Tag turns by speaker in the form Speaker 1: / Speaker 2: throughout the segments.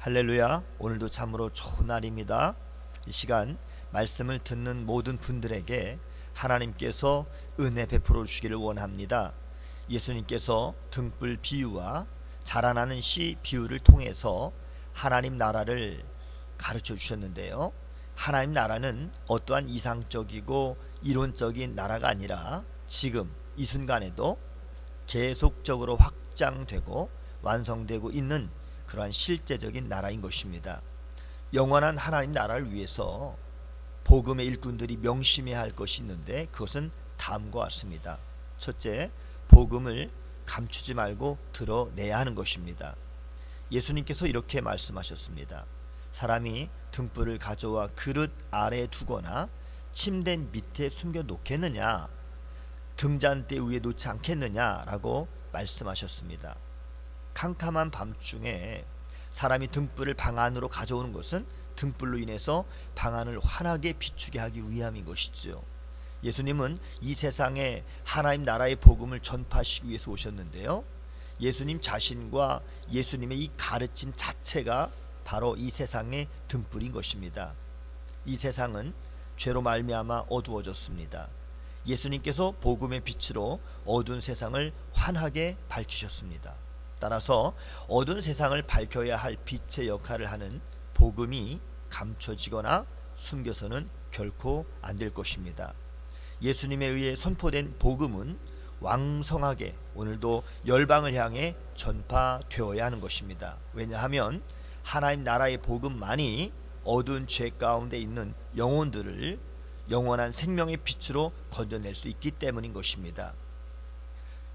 Speaker 1: 할렐루야. 오늘도 참으로 좋은 날입니다. 이 시간 말씀을 듣는 모든 분들에게 하나님께서 은혜 베풀어 주시기를 원합니다. 예수님께서 등불 비유와 자라나는 씨 비유를 통해서 하나님 나라를 가르쳐 주셨는데요. 하나님 나라는 어떠한 이상적이고 이론적인 나라가 아니라 지금 이 순간에도 계속적으로 확장되고 완성되고 있는 그러한 실제적인 나라인 것입니다. 영원한 하나님 나라를 위해서 복음의 일꾼들이 명심해야 할 것이 있는데 그것은 다음과 같습니다. 첫째, 복음을 감추지 말고 드러내야 하는 것입니다. 예수님께서 이렇게 말씀하셨습니다. 사람이 등불을 가져와 그릇 아래에 두거나 침대 밑에 숨겨 놓겠느냐 등잔대 위에 놓지 않겠느냐라고 말씀하셨습니다. 캄캄한 밤중에 사람이 등불을 방 안으로 가져오는 것은 등불로 인해서 방 안을 환하게 비추게 하기 위함인 것이지요. 예수님은 이 세상에 하나님 나라의 복음을 전파하시기 위해서 오셨는데요. 예수님 자신과 예수님의 이 가르침 자체가 바로 이 세상의 등불인 것입니다. 이 세상은 죄로 말미암아 어두워졌습니다. 예수님께서 복음의 빛으로 어두운 세상을 환하게 밝히셨습니다. 따라서 어두운 세상을 밝혀야 할 빛의 역할을 하는 복음이 감춰지거나 숨겨서는 결코 안 될 것입니다. 예수님에 의해 선포된 복음은 왕성하게 오늘도 열방을 향해 전파되어야 하는 것입니다. 왜냐하면 하나님 나라의 복음만이 어두운 죄 가운데 있는 영혼들을 영원한 생명의 빛으로 건져낼 수 있기 때문인 것입니다.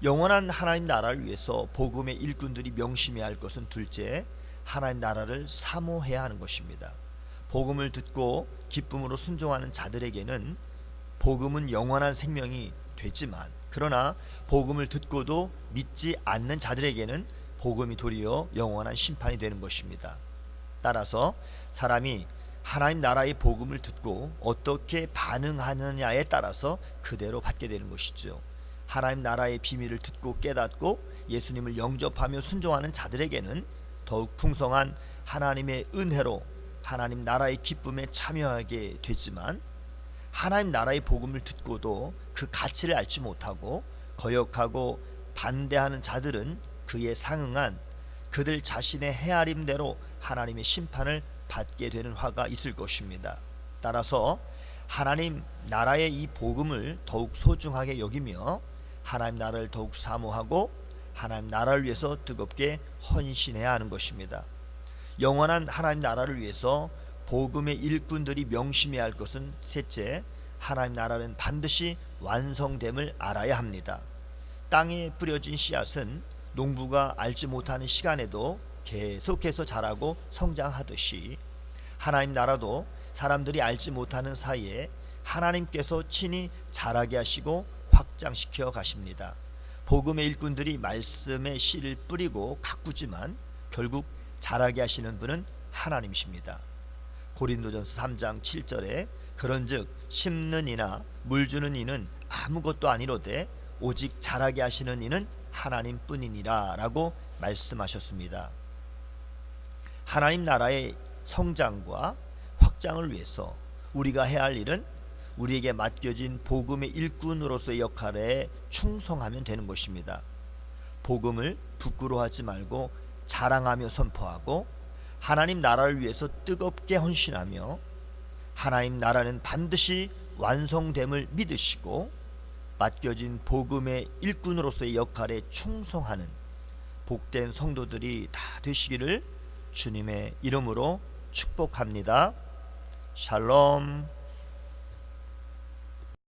Speaker 1: 영원한 하나님 나라를 위해서 복음의 일꾼들이 명심해야 할 것은 둘째, 하나님 나라를 사모해야 하는 것입니다. 복음을 듣고 기쁨으로 순종하는 자들에게는 복음은 영원한 생명이 되지만 그러나 복음을 듣고도 믿지 않는 자들에게는 복음이 도리어 영원한 심판이 되는 것입니다. 따라서 사람이 하나님 나라의 복음을 듣고 어떻게 반응하느냐에 따라서 그대로 받게 되는 것이죠. 하나님 나라의 비밀을 듣고 깨닫고 예수님을 영접하며 순종하는 자들에게는 더욱 풍성한 하나님의 은혜로 하나님 나라의 기쁨에 참여하게 되지만 하나님 나라의 복음을 듣고도 그 가치를 알지 못하고 거역하고 반대하는 자들은 그에 상응한 그들 자신의 헤아림대로 하나님의 심판을 받게 되는 화가 있을 것입니다. 따라서 하나님 나라의 이 복음을 더욱 소중하게 여기며 하나님 나라를 더욱 사모하고 하나님 나라를 위해서 뜨겁게 헌신해야 하는 것입니다. 영원한 하나님 나라를 위해서 복음의 일꾼들이 명심해야 할 것은 셋째, 하나님 나라는 반드시 완성됨을 알아야 합니다. 땅에 뿌려진 씨앗은 농부가 알지 못하는 시간에도 계속해서 자라고 성장하듯이 하나님 나라도 사람들이 알지 못하는 사이에 하나님께서 친히 자라게 하시고 확장시켜 가십니다. 복음의 일꾼들이 말씀의 씨를 뿌리고 가꾸지만 결국 자라게 하시는 분은 하나님이십니다. 고린도전서 3장 7절에 그런즉 심는 이나 물 주는 이는 아무것도 아니로되 오직 자라게 하시는 이는 하나님뿐이니라라고 말씀하셨습니다. 하나님 나라의 성장과 확장을 위해서 우리가 해야 할 일은 우리에게 맡겨진 복음의 일꾼으로서의 역할에 충성하면 되는 것입니다. 복음을 부끄러워하지 말고 자랑하며 선포하고 하나님 나라를 위해서 뜨겁게 헌신하며 하나님 나라는 반드시 완성됨을 믿으시고 맡겨진 복음의 일꾼으로서의 역할에 충성하는 복된 성도들이 다 되시기를 주님의 이름으로 축복합니다. 샬롬.